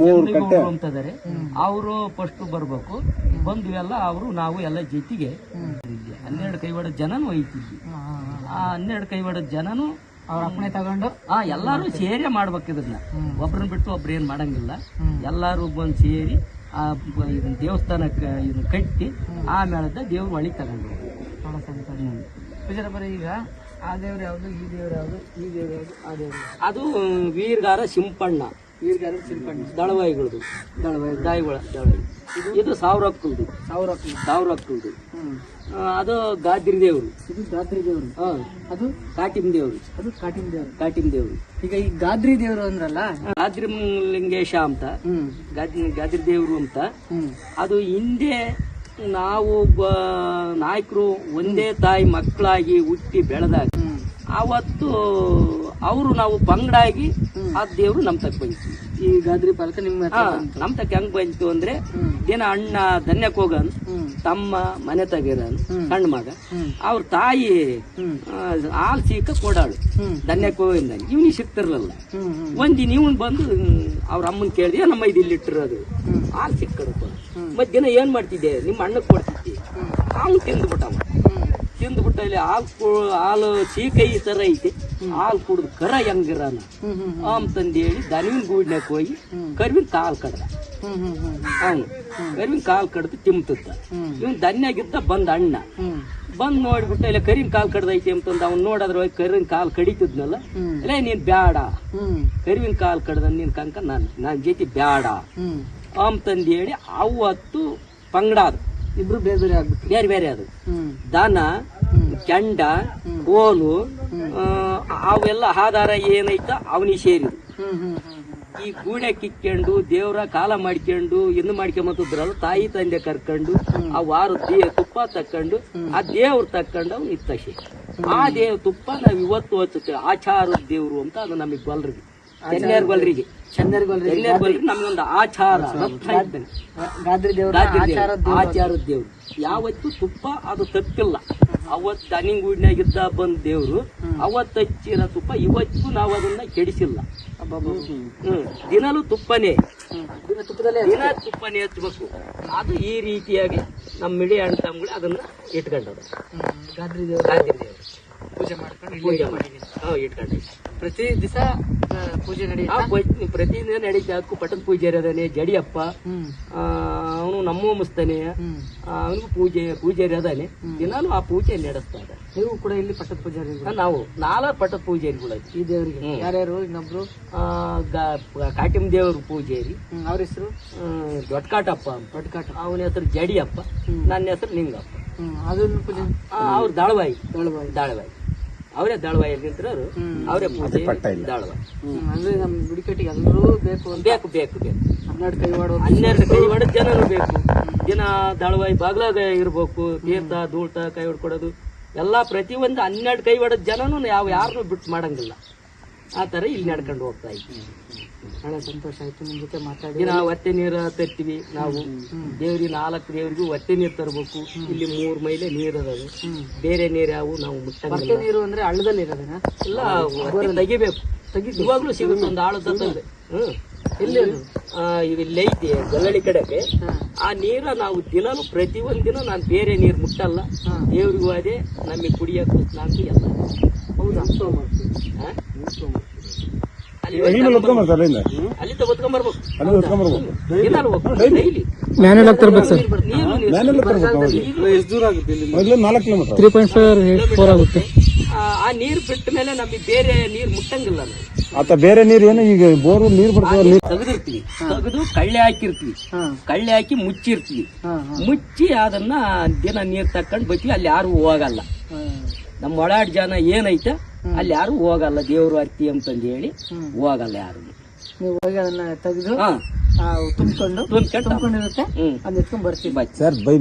ಮೂರು ಕಟ್ಟೆ. ಅವರು ಫಸ್ಟ್ ಬರ್ಬೇಕು. ಬಂದು ಎಲ್ಲ ಅವರು ನಾವು ಎಲ್ಲ ಜೊತೆಗೆ ಹನ್ನೆರಡು ಕೈವಾಡ ಜನನು ಒಯ್ತಿದ್ವಿ ಆ ಹನ್ನೆರಡು ಕೈವಾಡ ಜನನು ಅವ್ರ ಅಪ್ಪಣೆ ತಗೊಂಡು? ಆ ಎಲ್ಲಾರು ಸೇರಿ ಮಾಡ್ಬೇಕು ಇದನ್ನ ಒಬ್ರನ್ನ ಬಿಟ್ಟು ಒಬ್ರು ಏನ್ ಮಾಡಂಗಿಲ್ಲ. ಎಲ್ಲಾರು ಬಂದು ಸೇರಿ ಆ ಇದನ್ನ ದೇವಸ್ಥಾನಕ್ಕೆ ಇದನ್ನ ಕಟ್ಟಿ ಆಮೇಲೆ ದೇವ್ರ ಒಳಗೆ ತಗೊಂಡು ಬರೀ ಈಗ ಆ ದೇವ್ರು ಯಾವುದು ಈ ದೇವ್ರು ಯಾವ್ದು ಈ ದೇವ್ರು ಯಾವುದು ಆ ದೇವ್ರು ಅದು ವೀರ್ಗಾರ ಸಿಂಪಣ್ಣ ವೀರ್ಗಾರ ಸಿಂಪಣ್ಣ ದಳವಾಯಿಗಳದು. ದಳವಾಯಿ. ದಾಯಿಗಳ ದಳವಾಯಿ. ಇದು? ಸಾವಿರ ಹಕ್ಕುದು ಸಾವಿರ ಸಾವಿರ ಹಕ್ಕುದು ಅದು ಗಾದ್ರಿ ದೇವರು ಇದು ಗಾದ್ರಿ ದೇವರು ಹಾ. ಅದು? ಕಾಟಿಮ್ ದೇವರು ಅದು ಕಾಟಿಮ್ ದೇವರು ಕಾಟಿಮ್ ದೇವರು ಈಗ ಈ ಗಾದ್ರಿ ದೇವರು ಅಂದ್ರಲ್ಲ? ಗಾದ್ರಿ ಲಿಂಗೇಶ ಅಂತ. ಗಾದ್ರಿ ಗಾದ್ರಿ ದೇವರು ಅಂತ. ಅದು ಹಿಂದೆ ನಾವು ನಾಯಕರು ಒಂದೇ ತಾಯಿ ಮಕ್ಕಳಾಗಿ ಹುಟ್ಟಿ ಬೆಳೆದಾಗ. ಅವತ್ತು ಅವರು ನಾವು ಪಂಗಡಾಗಿ ಆ ದೇವರು ನಮ್ ತಕ್ಕ ಬಂತು ಈ ಗಾದ್ರಿ ಪಾಲಕ ನಿಮ್ಮ ಹತ್ರ ಹಾ ಬಂತು. ನಮ್ ತಕ್ಕ ಹೆಂಗ್ ಬಂತು ಅಂದ್ರೆ ದಿನ ಅಣ್ಣ ಧನ್ಯಕ್ಕೆ ಹೋಗನ್ ತಮ್ಮ ಮನೆ ತೆಗಿರನ್. ಸಣ್ಣ ಮಗ. ಅವ್ರ ತಾಯಿ ಆಲ್ ಆ, ಹಾಲ್ ಸೀಕ ಕೊಡಾಳು. ಧನ್ಯಕ್ಕೆ ಧನ್ಯಕ್ ಹೋಗಿಂದ ಇವ್ನಿಗೆ ಸಿಕ್ತಿರ್ಲಿಲ್ಲ ಹ್ಮ್ ಹ್ಮ್. ಒಂದಿನ ಇವನ್ ಬಂದು ಅವ್ರ ಅಮ್ಮನ್ ಕೇಳಿದ ನಮ್ಮ ಇದು ಇಲ್ಲಿ ಇಟ್ಟಿರೋದು ಹಾಲು ಸಿಕ್ಕಡಪ್ಪ ದಿನ ಏನ್ ಮಾಡ್ತಿದ್ದೆ? ನಿಮ್ಮ ಅಣ್ಣಕ್ ಕೊಡ್ತಿದ್ದೆ. ಅವನು ತಿಂದ್ಬಿಟ್ಟವ. ತಿಂದ್ಬಿಟ್ಟ ಇಲ್ಲಿ ಹಾಲು ಹಾಲು ಸೀಕೈ ತರ ಐತಿ. ಹಾಲು ಕುಡ್ದು ಕರ ಹೆಂಗಿರಾನ? ಆಮ್ ತಂದು ಆಮ್ ದನವಿನ ಗೂಡ್ನಾಗ ಗೂಡ್ನ್ಯಾಗ ಹೋಗಿ. ಕರ್ವಿನ ಕಾಲ್ ಕಡ್ದ. ಅವನು ಕರ್ವಿನ ಕಾಲ್ ಕಡ್ದು ತಿಮ್ತದ್ದ ಇವನು ಧನ್ಯಾಗಿದ್ದ ಬಂದ ಅಣ್ಣ. ಬಂದು ನೋಡ್ಬಿಟ್ಟು ಇಲ್ಲ ಕರಿನ ಕಾಲ್ ಕಡ್ದೈತಿ ಅಂತಂದು ಅವ್ನು ನೋಡಿದ್ರ ಹೋಗಿ ಕರಿನ ಕಾಲ್ ಕಡಿತಿದ್ನಲ್ಲ? ಏ ಇಲ್ಲ ನೀನ್ ಬ್ಯಾಡ. ಕರಿವಿನ ಕಾಲ್ ಕಡ್ದ ನೀನ್ ಕಂಕ ನಾನು ನನ್ನ ಜೊತೆ ಬ್ಯಾಡ. ಅಂತಂದು ಹೇಳಿ ಅವತ್ತು ಪಂಗಡಾದ ಇಬ್ರು ಬೇರೆ ಬೇರೆ ಬೇರೆ ಬೇರೆ ಅದು. ದನ ಚಂಡ ಕೋಲು ಅವೆಲ್ಲ ಆಧಾರ ಏನೈತ ಅವನಿಗೆ ಸೇರಿದು ಹ್ಮ್ ಹ್ಮ್ ಹ್ಮ್ ಈ ಗೂಡೆ ಕಿಕ್ಕೊಂಡು ದೇವ್ರ ಕಾಲ ಮಾಡ್ಕೊಂಡು ಇನ್ನು ಮಾಡ್ಕೊಂಬತ್ತಿದ್ರಲ್ಲ ತಾಯಿ ತಂದೆ ಕರ್ಕೊಂಡು ಆ ವಾರ ತುಪ್ಪ ತಕ್ಕೊಂಡು ಆ ದೇವ್ರ ತಕ್ಕೊಂಡು ಅವ್ನು ಇತ್ತಶೆ ಆ ದೇವ್ ತುಪ್ಪ ನಾವ್ ಇವತ್ತು ಹಚ್ಚುತ್ತೇವೆ. ಆಚಾರದ ದೇವ್ರು ಅಂತ ಅದು ನಮಗೆ ಗೊಲ್ರಿಗೆ ಚೆನ್ನೇರ್ ಗೊಲ್ರಿಗೆ ಗೊಲ್ರಿ ಚೆನ್ನೇರ್ ನಮ್ಗೊಂದು ಆಚಾರ. ರತ್ನ. ಗಾದ್ರಿ ದೇವ್ರ ದೇವ್ರು, ಆಚಾರದ ದೇವ್ರು. ಯಾವತ್ತು ತುಪ್ಪ ಅದು ತಪ್ಪಿಲ್ಲ. ಅವತ್ತು ದನಿಂಗೂಡ್ನಾಗಿದ್ದ ಬಂದ ದೇವ್ರು. ಅವತ್ತು ಹಚ್ಚಿರೋ ತುಪ್ಪ ಇವತ್ತು ನಾವು ಅದನ್ನ ಕೆಡಿಸಿಲ್ಲ. ದಿನಲೂ ತುಪ್ಪನೇ. ದಿನ ತುಪ್ಪದಲ್ಲೇ ದಿನ ತುಪ್ಪನೇ ಹಚ್ಬೇಕು. ಅದು ಈ ರೀತಿಯಾಗಿ ನಮ್ಮ ಮಿಡಿ ಅಣ್ಣ ತಮ್ಮಗಳು ಅದನ್ನ ಇಟ್ಕೊಂಡವ್ರು. ಗಾದ್ರಿ ದೇವ್ರು. ಗಾದ್ರಿ ದೇವ್ರು. ಪೂಜೆ ಮಾಡ್ಕೊಂಡು ಪೂಜೆ ಮಾಡಿ. ಹಾ ಇಟ್ಕೊಂಡ ಪ್ರತಿ ದಿವಸ ಪೂಜೆ ಪೂಜೆ- ಪ್ರತಿದಿನ ನಡೀತಾ ಅದಕ್ಕೂ ಪಟ್ಟದ ಪೂಜೆ ಅದಾನೆ ಜಡಿಯಪ್ಪ ಅವನು ನಮ್ಮ ಮುಸ್ತಾನೆ ಅವನಿಗೂ ಪೂಜೆ ಪೂಜಾರಿ ಅದಾನೆ ದಿನಾನು ಆ ಪೂಜೆ ನಡೆಸ್ತಾ ಇದ್ದಾರೆ ನೀವು ಕೂಡ ಇಲ್ಲಿ ಪಟ್ಟದ ಪೂಜಾರಿ ನಾವು ನಾಲ್ಕು ಪಟ್ಟದ ಪೂಜಾರಿಗಳು ಕೂಡ ಈ ದೇವರಿಗೆ? ಯಾರ್ಯಾರು ಇನ್ನೊಬ್ರು? ಕಾಟಿಮ್ ದೇವ್ರ ಪೂಜಾರಿ ಅವ್ರ ಹೆಸರು? ದೊಡ್ಡಕಾಟಪ್ಪ ದೊಡ್ಡ ಕಾಟಪ್ಪ ದೊಡ್ಡಕಾಟ ಅವನ ಹೆಸರು ಜಡಿಯಪ್ಪ. ನನ್ನ ಹೆಸರು ನಿಂಗಪ್ಪ. ಅದನ್ನು ಅವ್ರ ದಾಳಬಾಯಿ ದಾಳಬಾಯಿ ದಾಳವಾಯಿ. ಅವರೇ ದಳವಾಯಿ ನಿಂತರು ಹ್ಮ್. ಅವರೇ ಪೂಜೆ ಹ್ಮ್. ಅಂದ್ರೆ ನಮ್ ಬುಡಿಕಟ್ಟಿಗೆ ಎಲ್ಲರೂ ಬೇಕು ಬೇಕು ಬೇಕು ಬೇಕು. ಹನ್ನೆರಡು ಕೈವಾಡ ಹನ್ನೆರಡು ಕೈ ಜನರು ಜನನು ಬೇಕು ದಿನ ದಳವಾಯಿ ಬಾಗ್ಲಾಗ ಇರ್ಬೇಕು ತೀರ್ಥ ಧೂಳ್ತ ಕೈ ಹೊಡ್ಕೊಡೋದು. ಎಲ್ಲಾ ಪ್ರತಿಯೊಂದು ಹನ್ನೆರಡು ಕೈ ಹೊಡೆದ ಜನನು ಯಾವ ಯಾರನ್ನೂ ಬಿಟ್ಟು ಮಾಡಂಗಿಲ್ಲ. ಆ ತರ ಇಲ್ಲಿ ನಡ್ಕೊಂಡು ಹೋಗ್ತಾ ಇದ್ವಿ. ಬಹಳ ಸಂತೋಷ ಆಯ್ತು ನಿಮ್ ಜೊತೆ ಮಾತಾಡಿ. ನಾವು ಹೊಟ್ಟೆ ನೀರು ತರ್ತೀವಿ ನಾವು ದೇವ್ರಿಗೆ ನಾಲ್ಕು ದೇವ್ರಿಗೂ ಹೊಟ್ಟೆ ನೀರು ತರಬೇಕು. ಇಲ್ಲಿ ಮೂರ್ ಮೈಲೆ ನೀರು ಅದಾವೆ ಬೇರೆ ನೀರು ಯಾವ ನಾವು ಮುಟ್ಟೆ ನೀರು ಅಂದ್ರೆ ಹಳ್ಳದಲ್ಲಿ ಇರೋದನ? ಎಲ್ಲ ಹೊಟ್ಟೆ ತೆಗಿಬೇಕು. ತೆಗಿ ಇವಾಗ್ಲೂ ಸಿಗುತ್ತೆ ಒಂದು ಆಳು ಅದು ಆ, ಇದು ಇಲ್ಲಿ ಐತಿ ಗಲ್ಲಳಿ ಕಡೆಗೆ. ಆ ನೀರ ನಾವು ದಿನಾನು ಪ್ರತಿ ಒಂದ್ ದಿನ ನಾನು ಬೇರೆ ನೀರು ಮುಟ್ಟಲ್ಲ. ದೇವ್ರಿಗೂ ಅದೇ ನಮಗೆ ಕುಡಿಯಕ್ಕೂ ಸ್ನಾನಕ್ಕೂ ಎಲ್ಲ. ಹೌದಾ? ಮ್ಯಾನುವಲ್ ತರ್ಬೇಕು ಸರ್ ಮ್ಯಾನೆಲ್ಲ ತರ್ಬೇಕು ನಾಲ್ಕು kilometre three point five four ಆಗುತ್ತೆ ಆ ನೀರು ಬಿಟ್ಟ ಮೇಲೆ ನಮಗೆ ಬೇರೆ ನೀರು ಮುಟ್ಟಂಗಿಲ್ಲ ಆತ ಬೇರೆ ನೀರು ಏನು ಈಗ ಬೋರ್ ನೀರು ಬರ್ತದೆ ನೀರು ತೆಗೆದಿರ್ತೀವಿ ತೆಗೆದು ಕಳ್ಳೆ ಹಾಕಿರ್ತೀವಿ ಕಳ್ಳೆ ಹಾಕಿ ಮುಚ್ಚಿರ್ತೀವಿ ಮುಚ್ಚಿ ಅದನ್ನ ದಿನ ನೀರು ತಕ್ಕೊಂಡು ಬತ್ತೀವಿ ಅಲ್ಲಿ ಯಾರು ಹೋಗಲ್ಲ. ನಮ್ಮ ಒಳಾಡ್ ಜನ ಏನೈತೆ? ಅಲ್ಲಿ ಯಾರು ಹೋಗಲ್ಲ ದೇವ್ರು ಅರ್ತಿ ಅಂತಂದು ಹೇಳಿ ಹೋಗಲ್ಲ ಯಾರು. ನೀವು ಹೋಗಿ ಅದನ್ನ ತೆಗೆದು ತುಂಬಿಕೊಂಡು ತುಂಬ್ಕೊಂಡು ತುಂಬಿಕೊಂಡಿರುತ್ತೆ. ಹ್ಮ್. ಅದನ್ನ ಎತ್ಕೊಂಡ್ ಬರ್ತೀವಿ. Sir by